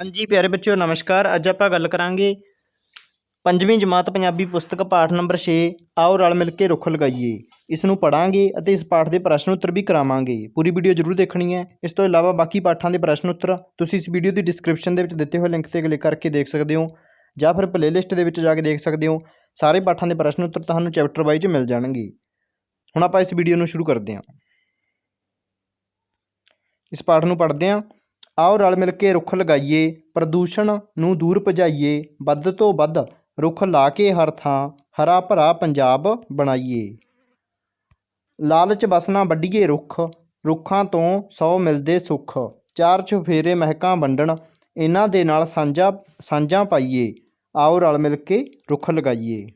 ਹਾਂਜੀ, ਪਿਆਰੇ ਬੱਚਿਓ, ਨਮਸਕਾਰ। ਅੱਜ ਆਪਾਂ ਗੱਲ ਕਰਾਂਗੇ ਪੰਜਵੀਂ ਜਮਾਤ ਪੰਜਾਬੀ ਪੁਸਤਕ, ਪਾਠ ਨੰਬਰ 6 ਆਓ ਰਲ ਮਿਲ ਕੇ ਰੁੱਖ ਲਗਾਈਏ। ਇਸ ਨੂੰ ਪੜਾਂਗੇ ਅਤੇ ਇਸ ਪਾਠ ਦੇ ਪ੍ਰਸ਼ਨ ਉੱਤਰ ਵੀ ਕਰਾਵਾਂਗੇ। ਪੂਰੀ ਵੀਡੀਓ ਜ਼ਰੂਰ ਦੇਖਣੀ ਹੈ। ਇਸ ਤੋਂ ਇਲਾਵਾ ਬਾਕੀ ਪਾਠਾਂ ਦੇ ਪ੍ਰਸ਼ਨ ਉੱਤਰ ਤੁਸੀਂ ਇਸ ਵੀਡੀਓ ਦੀ ਡਿਸਕ੍ਰਿਪਸ਼ਨ ਦੇ ਵਿੱਚ ਦਿੱਤੇ ਹੋਏ ਲਿੰਕ ਤੇ ਕਲਿੱਕ ਕਰਕੇ ਦੇਖ ਸਕਦੇ ਹੋ ਜਾਂ ਫਿਰ ਪਲੇਲਿਸਟ ਦੇ ਵਿੱਚ ਜਾ ਕੇ ਦੇਖ ਸਕਦੇ ਹੋ। ਸਾਰੇ ਪਾਠਾਂ ਦੇ ਪ੍ਰਸ਼ਨ ਉੱਤਰ ਤੁਹਾਨੂੰ ਚੈਪਟਰ ਵਾਈਜ਼ ਮਿਲ ਜਾਣਗੇ। ਹੁਣ ਆਪਾਂ ਇਸ ਵੀਡੀਓ ਨੂੰ ਸ਼ੁਰੂ ਕਰਦੇ ਹਾਂ। ਇਸ ਪਾਠ ਨੂੰ ਪੜ੍ਹਦੇ ਹਾਂ। ਆਓ ਰਲ ਮਿਲ ਕੇ ਰੁੱਖ ਲਗਾਈਏ, ਪ੍ਰਦੂਸ਼ਣ ਨੂੰ ਦੂਰ ਭਜਾਈਏ, ਵੱਧ ਤੋਂ ਵੱਧ ਰੁੱਖ ਲਾ ਕੇ ਹਰ ਥਾਂ ਹਰਾ ਭਰਾ ਪੰਜਾਬ ਬਣਾਈਏ। ਲਾਲਚ ਬਸਣਾ ਵੱਢੀਏ ਰੁੱਖ, ਰੁੱਖਾਂ ਤੋਂ ਸੌ ਮਿਲਦੇ ਸੁੱਖ, ਚਾਰ ਚੁਫੇਰੇ ਮਹਿਕਾਂ ਵੰਡਣ, ਇਹਨਾਂ ਦੇ ਨਾਲ ਸਾਂਝਾ, ਸਾਂਝਾਂ ਪਾਈਏ, ਆਓ ਰਲ ਮਿਲ ਕੇ ਰੁੱਖ ਲਗਾਈਏ।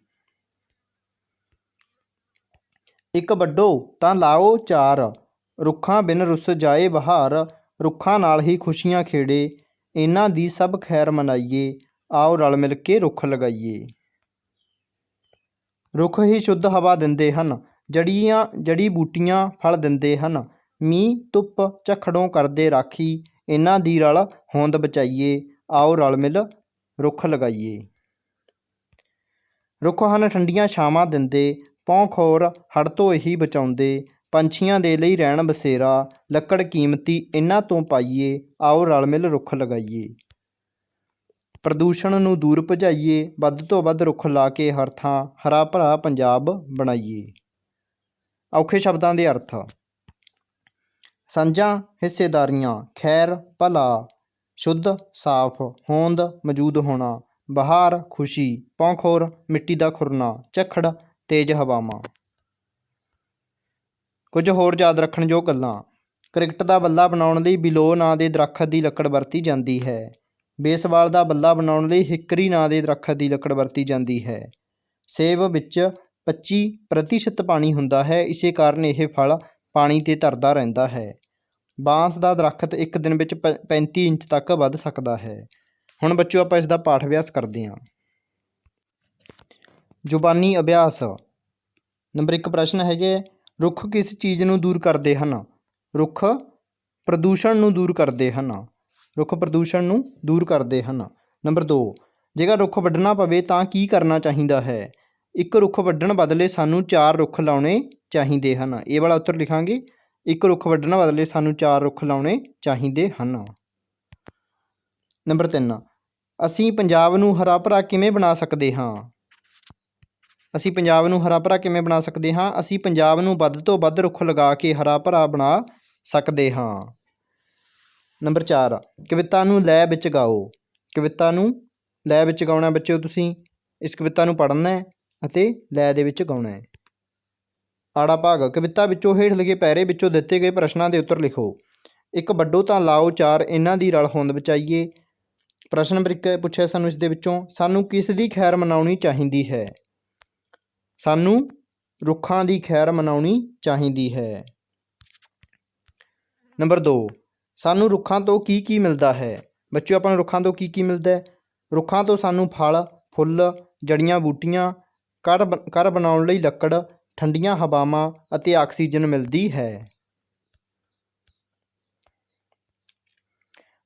ਇੱਕ ਵੱਡੋ ਤਾਂ ਲਾਓ ਚਾਰ, ਰੁੱਖਾਂ ਬਿਨ ਰੁੱਸ ਜਾਏ ਬਹਾਰ ਰੁੱਖਾਂ ਨਾਲ ਹੀ ਖੁਸ਼ੀਆਂ ਖੇੜੇ, ਇਹਨਾਂ ਦੀ ਸਭ ਖੈਰ ਮਨਾਈਏ, ਆਓ ਰਲ ਮਿਲ ਕੇ ਰੁੱਖ ਲਗਾਈਏ। ਰੁੱਖ ਹੀ ਸ਼ੁੱਧ ਹਵਾ ਦਿੰਦੇ ਹਨ, ਜੜੀਆਂ, ਜੜੀ ਬੂਟੀਆਂ ਫਲ ਦਿੰਦੇ ਹਨ, ਮੀਂਹ, ਧੁੱਪ, ਝੱਖੜੋਂ ਕਰਦੇ ਰਾਖੀ, ਇਹਨਾਂ ਦੀ ਰਲ ਹੋਂਦ ਬਚਾਈਏ, ਆਓ ਰਲ ਮਿਲ ਰੁੱਖ ਲਗਾਈਏ। ਰੁੱਖ ਹਨ ਠੰਡੀਆਂ ਛਾਵਾਂ ਦਿੰਦੇ ਪੌਂ ਖੋਰ ਹੜ ਤੋਂ ਇਹੀ ਬਚਾਉਂਦੇ ਪੰਛੀਆਂ ਦੇ ਲਈ ਰਹਿਣ ਬਸੇਰਾ, ਲੱਕੜ ਕੀਮਤੀ ਇਹਨਾਂ ਤੋਂ ਪਾਈਏ, ਆਓ ਰਲ ਮਿਲ ਰੁੱਖ ਲਗਾਈਏ। ਪ੍ਰਦੂਸ਼ਣ ਨੂੰ ਦੂਰ ਭਜਾਈਏ, ਵੱਧ ਤੋਂ ਵੱਧ ਰੁੱਖ ਲਾ ਕੇ ਹਰ ਥਾਂ ਹਰਾ ਭਰਾ ਪੰਜਾਬ ਬਣਾਈਏ। ਔਖੇ ਸ਼ਬਦਾਂ ਦੇ ਅਰਥ। ਸਾਂਝਾਂ ਹਿੱਸੇਦਾਰੀਆਂ, ਖੈਰ, ਭਲਾ, ਸ਼ੁੱਧ, ਸਾਫ਼, ਹੋਂਦ ਮੌਜੂਦ ਹੋਣਾ, ਬਹਾਰ ਖੁਸ਼ੀ, ਪੌਂਖੋਰ, ਮਿੱਟੀ ਦਾ ਖੁਰਨਾ, ਝੱਖੜ, ਤੇਜ਼ ਹਵਾਵਾਂ। ਕੁਝ ਹੋਰ ਯਾਦ ਰੱਖਣਯੋਗ ਗੱਲਾਂ। ਕ੍ਰਿਕਟ ਦਾ ਬੱਲਾ ਬਣਾਉਣ ਲਈ ਬਿਲੋ ਨਾਂ ਦੇ ਦਰੱਖਤ ਦੀ ਲੱਕੜ ਵਰਤੀ ਜਾਂਦੀ ਹੈ। ਬੇਸਬਾਲ ਦਾ ਬੱਲਾ ਬਣਾਉਣ ਲਈ ਹਿੱਕਰੀ ਨਾਂ ਦੇ ਦਰੱਖਤ ਦੀ ਲੱਕੜ ਵਰਤੀ ਜਾਂਦੀ ਹੈ। ਸੇਬ ਵਿੱਚ 25% ਪ੍ਰਤੀਸ਼ਤ ਪਾਣੀ ਹੁੰਦਾ ਹੈ, ਇਸੇ ਕਾਰਨ ਇਹ ਫਲ ਪਾਣੀ ਤੇ ਧਰਦਾ ਰਹਿੰਦਾ ਹੈ। ਬਾਂਸ ਦਾ ਦਰੱਖਤ ਇੱਕ ਦਿਨ ਵਿੱਚ ਪ- 35 ਇੰਚ ਤੱਕ ਵੱਧ ਸਕਦਾ ਹੈ। ਹੁਣ ਬੱਚਿਓ ਆਪਾਂ ਇਸ ਦਾ ਪਾਠ ਅਭਿਆਸ ਕਰਦੇ ਹਾਂ। ਜ਼ੁਬਾਨੀ ਅਭਿਆਸ। ਨੰਬਰ 1 ਪ੍ਰਸ਼ਨ ਹੈਗੇ ਰੁੱਖ ਕਿਸ ਚੀਜ਼ ਨੂੰ ਦੂਰ ਕਰਦੇ ਹਨ? ਰੁੱਖ ਪ੍ਰਦੂਸ਼ਣ ਨੂੰ ਦੂਰ ਕਰਦੇ ਹਨ। ਰੁੱਖ ਪ੍ਰਦੂਸ਼ਣ ਨੂੰ ਦੂਰ ਕਰਦੇ ਹਨ। ਨੰਬਰ 2 ਜੇਕਰ ਰੁੱਖ ਵੱਢਣਾ ਪਵੇ ਤਾਂ ਕੀ ਕਰਨਾ ਚਾਹੀਦਾ ਹੈ? ਇੱਕ ਰੁੱਖ ਵੱਢਣ ਬਦਲੇ ਸਾਨੂੰ ਚਾਰ ਰੁੱਖ ਲਾਉਣੇ ਚਾਹੀਦੇ ਹਨ। ਇਹ ਵਾਲਾ ਉੱਤਰ ਲਿਖਾਂਗੇ। ਇੱਕ ਰੁੱਖ ਵੱਢਣ ਬਦਲੇ ਸਾਨੂੰ ਚਾਰ ਰੁੱਖ ਲਾਉਣੇ ਚਾਹੀਦੇ ਹਨ। ਨੰਬਰ 3 ਅਸੀਂ ਪੰਜਾਬ ਨੂੰ ਹਰਾ ਭਰਾ ਕਿਵੇਂ ਬਣਾ ਸਕਦੇ ਹਾਂ? ਅਸੀਂ ਪੰਜਾਬ ਨੂੰ ਹਰਾ ਭਰਾ ਕਿਵੇਂ ਬਣਾ ਸਕਦੇ ਹਾਂ? ਅਸੀਂ ਪੰਜਾਬ ਨੂੰ ਵੱਧ ਤੋਂ ਵੱਧ ਰੁੱਖ ਲਗਾ ਕੇ ਹਰਾ ਭਰਾ ਬਣਾ ਸਕਦੇ ਹਾਂ। ਨੰਬਰ 4 ਕਵਿਤਾ ਨੂੰ ਲੈ ਵਿੱਚ ਗਾਓ। ਕਵਿਤਾ ਨੂੰ ਲੈ ਵਿੱਚ ਗਾਉਣਾ ਬੱਚਿਓ ਤੁਸੀਂ। ਇਸ ਕਵਿਤਾ ਨੂੰ ਪੜ੍ਹਨਾ ਹੈ ਅਤੇ ਲੈ ਦੇ ਵਿੱਚ ਗਾਉਣਾ ਹੈ। ਆੜਾ ਭਾਗ, ਕਵਿਤਾ ਵਿੱਚੋਂ ਹੇਠ ਲਿਖੇ ਪੈਰੇ ਵਿੱਚੋਂ ਦਿੱਤੇ ਗਏ ਪ੍ਰਸ਼ਨਾਂ ਦੇ ਉੱਤਰ ਲਿਖੋ। ਇੱਕ ਵੱਡੋ ਤਾਂ ਲਾਓ ਚਾਰ ਇਹਨਾਂ ਦੀ ਰਲ ਹੋਂਦ ਬਚਾਈਏ। ਪ੍ਰਸ਼ਨ ਨੰਬਰ ਇੱਕ ਪੁੱਛਿਆ ਸਾਨੂੰ ਇਸ ਦੇ ਵਿੱਚੋਂ, ਸਾਨੂੰ ਕਿਸ ਦੀ ਖੈਰ ਮਨਾਉਣੀ ਚਾਹੀਦੀ ਹੈ? ਸਾਨੂੰ ਰੁੱਖਾਂ ਦੀ ਖੈਰ ਮਨਾਉਣੀ ਚਾਹੀਦੀ ਹੈ। ਨੰਬਰ 2 ਸਾਨੂੰ ਰੁੱਖਾਂ ਤੋਂ ਕੀ ਕੀ ਮਿਲਦਾ ਹੈ? ਬੱਚਿਓ, ਆਪਾਂ ਨੂੰ ਰੁੱਖਾਂ ਤੋਂ ਕੀ ਕੀ ਮਿਲਦਾ ਹੈ? ਰੁੱਖਾਂ ਤੋਂ ਸਾਨੂੰ ਫਲ, ਫੁੱਲ, ਜੜੀਆਂ, ਬੂਟੀਆਂ, ਘਰ ਬ- ਘਰ ਬਣਾਉਣ ਲਈ ਲੱਕੜ, ਠੰਡੀਆਂ ਹਵਾਵਾਂ ਅਤੇ ਆਕਸੀਜਨ ਮਿਲਦੀ ਹੈ।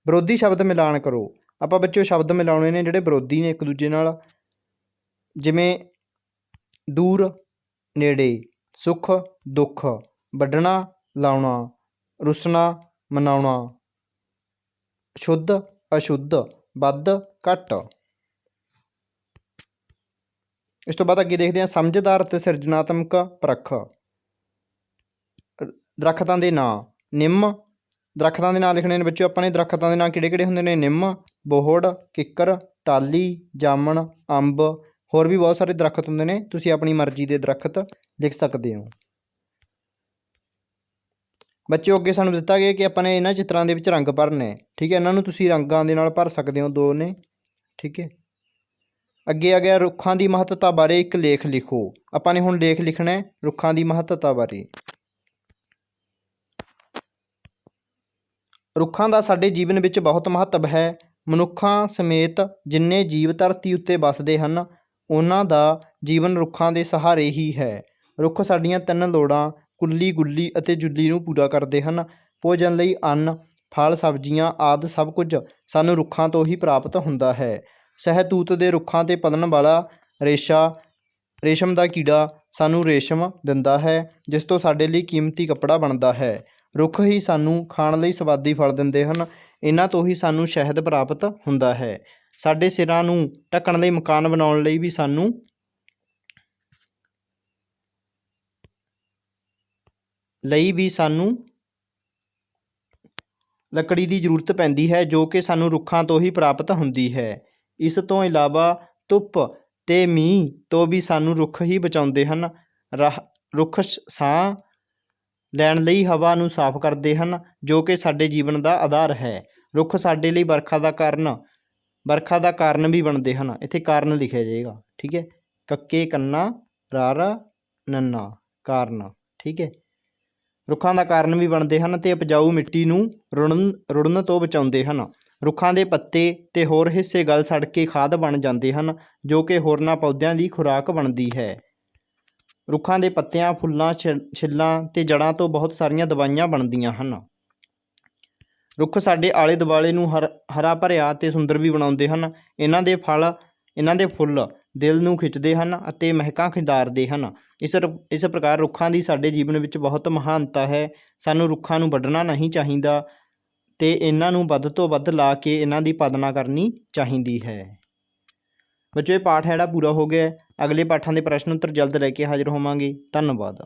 ਵਿਰੋਧੀ ਸ਼ਬਦ ਮਿਲਾਨ ਕਰੋ। ਆਪਾਂ ਬੱਚਿਓ, ਸ਼ਬਦ ਮਿਲਾਉਣੇ ਨੇ ਜਿਹੜੇ ਵਿਰੋਧੀ ਨੇ ਇੱਕ ਦੂਜੇ ਨਾਲ। ਜਿਵੇਂ ਦੂਰ, ਨੇੜੇ, ਸੁੱਖ, ਦੁੱਖ, ਵੱਢਣਾ, ਲਾਉਣਾ, ਰੁੱਸਣਾ, ਮਨਾਉਣਾ। ਸ਼ੁੱਧ, ਅਸ਼ੁੱਧ, ਵੱਧ, ਘੱਟ। ਇਸ ਤੋਂ ਬਾਅਦ ਅੱਗੇ ਦੇਖਦੇ ਹਾਂ ਸਮਝਦਾਰ ਅਤੇ ਸਿਰਜਣਾਤਮਕ ਪਰਖ। ਰ- ਦਰੱਖਤਾਂ ਦੇ ਨਾਂ, ਨਿੰਮ। ਦਰੱਖਤਾਂ ਦੇ ਨਾਂ ਲਿਖਣੇ ਨੇ ਬੱਚਿਓ, ਆਪਾਂ ਨੇ ਦਰੱਖਤਾਂ ਦੇ ਨਾਂ ਕਿਹੜੇ ਕਿਹੜੇ ਹੁੰਦੇ ਨੇ? ਨਿੰਮ, ਬੋਹੜ, ਕਿੱਕਰ, ਟਾਲੀ, ਜਾਮਣ, ਅੰਬ ਹੋਰ ਵੀ ਬਹੁਤ ਸਾਰੇ ਦਰੱਖਤ ਹੁੰਦੇ ਨੇ, ਤੁਸੀਂ ਆਪਣੀ ਮਰਜ਼ੀ ਦੇ ਦਰੱਖਤ ਲਿਖ ਸਕਦੇ ਹੋ। ਬੱਚਿਓ, ਅੱਗੇ ਸਾਨੂੰ ਦਿੱਤਾ ਗਿਆ ਕਿ ਆਪਾਂ ਨੇ ਇਹਨਾਂ ਚਿੱਤਰਾਂ ਦੇ ਵਿੱਚ ਰੰਗ ਭਰਨੇ। ਠੀਕ ਹੈ, ਇਹਨਾਂ ਨੂੰ ਤੁਸੀਂ ਰੰਗਾਂ ਦੇ ਨਾਲ ਭਰ ਸਕਦੇ ਹੋ, ਦੋ ਨੇ। ਠੀਕ ਹੈ। ਅੱਗੇ ਆ ਗਿਆ, ਰੁੱਖਾਂ ਦੀ ਮਹੱਤਤਾ ਬਾਰੇ ਇੱਕ ਲੇਖ ਲਿਖੋ। ਆਪਾਂ ਨੇ ਹੁਣ ਲੇਖ ਲਿਖਣਾ ਹੈ, ਰੁੱਖਾਂ ਦੀ ਮਹੱਤਤਾ ਬਾਰੇ। ਰੁੱਖਾਂ ਦਾ ਸਾਡੇ ਜੀਵਨ ਵਿੱਚ ਬਹੁਤ ਮਹੱਤਵ ਹੈ। ਮਨੁੱਖਾਂ ਸਮੇਤ ਜਿੰਨੇ ਜੀਵ ਧਰਤੀ ਉੱਤੇ ਵੱਸਦੇ ਹਨ ਉਹਨਾਂ ਦਾ ਜੀਵਨ ਰੁੱਖਾਂ ਦੇ ਸਹਾਰੇ ਹੀ ਹੈ। ਰੁੱਖ ਸਾਡੀਆਂ ਤਿੰਨ ਲੋੜਾਂ, ਕੁੱਲੀ, ਗੁੱਲੀ ਅਤੇ ਜੁੱਲੀ ਨੂੰ ਪੂਰਾ ਕਰਦੇ ਹਨ। ਭੋਜਨ ਲਈ ਅੰਨ, ਫਲ, ਸਬਜ਼ੀਆਂ ਆਦਿ ਸਭ ਕੁਝ ਸਾਨੂੰ ਰੁੱਖਾਂ ਤੋਂ ਹੀ ਪ੍ਰਾਪਤ ਹੁੰਦਾ ਹੈ। ਸਹਿਤੂਤ ਦੇ ਰੁੱਖਾਂ ਤੇ ਪਲਣ ਵਾਲਾ ਰੇਸ਼ਾ, ਰੇਸ਼ਮ ਦਾ ਕੀੜਾ ਸਾਨੂੰ ਰੇਸ਼ਮ ਦਿੰਦਾ ਹੈ, ਜਿਸ ਤੋਂ ਸਾਡੇ ਲਈ ਕੀਮਤੀ ਕੱਪੜਾ ਬਣਦਾ ਹੈ। ਰੁੱਖ ਹੀ ਸਾਨੂੰ ਖਾਣ ਲਈ ਸਵਾਦੀ ਫਲ ਦਿੰਦੇ ਹਨ। ਇਹਨਾਂ ਤੋਂ ਹੀ ਸਾਨੂੰ ਸ਼ਹਿਦ ਪ੍ਰਾਪਤ ਹੁੰਦਾ ਹੈ। ਸਾਡੇ ਸਿਰਾਂ ਨੂੰ ਢੱਕਣ ਲਈ ਮਕਾਨ ਬਣਾਉਣ ਲਈ ਵੀ ਸਾਨੂੰ ਲਈ ਵੀ ਸਾਨੂੰ ਲੱਕੜੀ ਦੀ ਜ਼ਰੂਰਤ ਪੈਂਦੀ ਹੈ, ਜੋ ਕਿ ਸਾਨੂੰ ਰੁੱਖਾਂ ਤੋਂ ਹੀ ਪ੍ਰਾਪਤ ਹੁੰਦੀ ਹੈ। ਇਸ ਤੋਂ ਇਲਾਵਾ ਧੁੱਪ ਤੇ ਮੀਂਹ ਤੋਂ ਵੀ ਸਾਨੂੰ ਰੁੱਖ ਹੀ ਬਚਾਉਂਦੇ ਹਨ। ਰਾਹ, ਰੁੱਖ ਸ- ਸਾਹ ਲੈਣ ਲਈ ਹਵਾ ਨੂੰ ਸਾਫ਼ ਕਰਦੇ ਹਨ, ਜੋ ਕਿ ਸਾਡੇ ਜੀਵਨ ਦਾ ਆਧਾਰ ਹੈ। ਰੁੱਖ ਸਾਡੇ ਲਈ ਵਰਖਾ ਦਾ ਕਾਰਨ ਵਰਖਾ ਦਾ ਕਾਰਨ ਵੀ ਬਣਦੇ ਹਨ। ਇੱਥੇ ਕਾਰਨ ਲਿਖਿਆ ਜਾਏਗਾ, ਠੀਕ ਹੈ? ਕੱਕੇ, ਕੰਨਾ, ਰਾਰਾ, ਨੰਨਾ, ਕਾਰਨ, ਠੀਕ ਹੈ? ਰੁੱਖਾਂ ਦਾ ਕਾਰਨ ਵੀ ਬਣਦੇ ਹਨ ਤੇ ਉਪਜਾਊ ਮਿੱਟੀ ਨੂੰ ਰੁੜਨ ਰੁੜਨ ਤੋਂ ਬਚਾਉਂਦੇ ਹਨ। ਰੁੱਖਾਂ ਦੇ ਪੱਤੇ ਤੇ ਹੋਰ ਹਿੱਸੇ ਗਲ ਸੜ ਕੇ ਖਾਦ ਬਣ ਜਾਂਦੇ ਹਨ, ਜੋ ਕਿ ਹੋਰਨਾਂ ਪੌਦਿਆਂ ਦੀ ਖੁਰਾਕ ਬਣਦੀ ਹੈ। ਰੁੱਖਾਂ ਦੇ ਪੱਤਿਆਂ, ਫੁੱਲਾਂ, ਛਿ- ਛਿੱਲਾਂ ਤੇ ਜੜ੍ਹਾਂ ਤੋਂ ਬਹੁਤ ਸਾਰੀਆਂ ਦਵਾਈਆਂ ਬਣਦੀਆਂ ਹਨ। ਰੁੱਖ ਸਾਡੇ ਆਲੇ ਦੁਆਲੇ ਨੂੰ ਹਰ, ਹਰਾ ਭਰਿਆ ਅਤੇ ਸੁੰਦਰ ਵੀ ਬਣਾਉਂਦੇ ਹਨ। ਇਹਨਾਂ ਦੇ ਫਲ, ਇਹਨਾਂ ਦੇ ਫੁੱਲ ਦਿਲ ਨੂੰ ਖਿੱਚਦੇ ਹਨ ਅਤੇ ਮਹਿਕਾਂ ਖਿਦਾਰਦੇ ਹਨ। ਇਸ ਇਸ ਪ੍ਰਕਾਰ ਰੁੱਖਾਂ ਦੀ ਸਾਡੇ ਜੀਵਨ ਵਿੱਚ ਬਹੁਤ ਮਹਾਨਤਾ ਹੈ। ਸਾਨੂੰ ਰੁੱਖਾਂ ਨੂੰ ਵੱਢਣਾ ਨਹੀਂ ਚਾਹੀਦਾ ਤੇ ਇਹਨਾਂ ਨੂੰ ਵੱਧ ਤੋਂ ਵੱਧ ਲਾ ਕੇ ਇਹਨਾਂ ਦੀ ਪਾਲਣਾ ਕਰਨੀ ਚਾਹੀਦੀ ਹੈ। ਬੱਚੋ, ਇਹ ਪਾਠ ਹੈ ਪੂਰਾ ਹੋ ਗਿਆ ਅਗਲੇ ਪਾਠਾਂ ਦੇ ਪ੍ਰਸ਼ਨ ਉੱਤਰ ਜਲਦ ਲੈ ਕੇ ਹਾਜ਼ਰ ਹੋਵਾਂਗੇ। ਧੰਨਵਾਦ।